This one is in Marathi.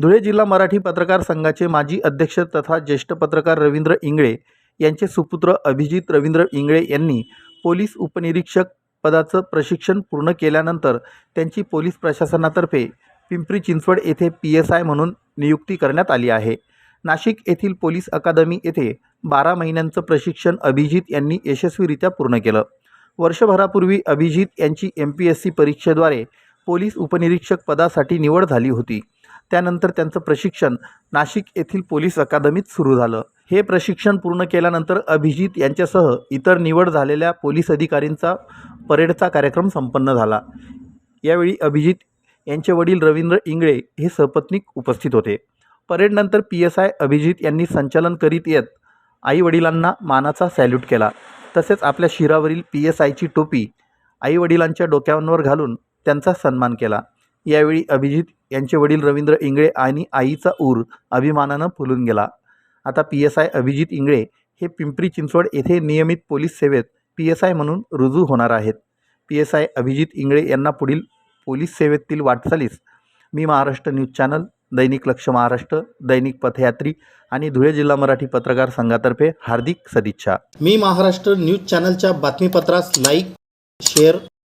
धुळे जिल्हा मराठी पत्रकार संघाचे माजी अध्यक्ष तथा ज्येष्ठ पत्रकार रवींद्र इंगळे यांचे सुपुत्र अभिजित रवींद्र इंगळे यांनी पोलीस उपनिरीक्षक पदाचं प्रशिक्षण पूर्ण केल्यानंतर त्यांची पोलीस प्रशासनातर्फे पिंपरी चिंचवड येथे पी एस आय म्हणून नियुक्ती करण्यात आली आहे. नाशिक येथील पोलीस अकादमी येथे बारा महिन्यांचं प्रशिक्षण अभिजित यांनी यशस्वीरित्या पूर्ण केलं. वर्षभरापूर्वी अभिजित यांची एम पी एस सी परीक्षेद्वारे पोलीस उपनिरीक्षक पदासाठी निवड झाली होती. त्यानंतर त्यांचं प्रशिक्षण नाशिक येथील पोलीस अकादमीत सुरू झालं. हे प्रशिक्षण पूर्ण केल्यानंतर अभिजित यांच्यासह इतर निवड झालेल्या पोलीस अधिकारींचा परेडचा कार्यक्रम संपन्न झाला. यावेळी अभिजित यांचे वडील रवींद्र इंगळे हे सपत्नीक उपस्थित होते. परेडनंतर पी एस आय अभिजित यांनी संचालन करीत येत आईवडिलांना मानाचा सॅल्यूट केला. तसेच आपल्या शिरावरील पी एस आयची टोपी आईवडिलांच्या डोक्यांवर घालून त्यांचा सन्मान केला. यावेळी अभिजित यांचे वडील रवींद्र इंगळे आणि आईचा ऊर अभिमानानं फुलून गेला. आता P S I Abhijit Ingale हे पिंपरी चिंचवड येथे नियमित पोलीस सेवेत पी एस आय म्हणून रुजू होणार आहेत. P S I Abhijit Ingale यांना पुढील पोलीस सेवेतील वाटचालीस. मी महाराष्ट्र न्यूज चॅनल दैनिक लक्ष महाराष्ट्र दैनिक पथयात्री आणि धुळे जिल्हा मराठी पत्रकार संघातर्फे हार्दिक सदिच्छा. मी महाराष्ट्र न्यूज चॅनलच्या बातमीपत्रास लाईक शेअर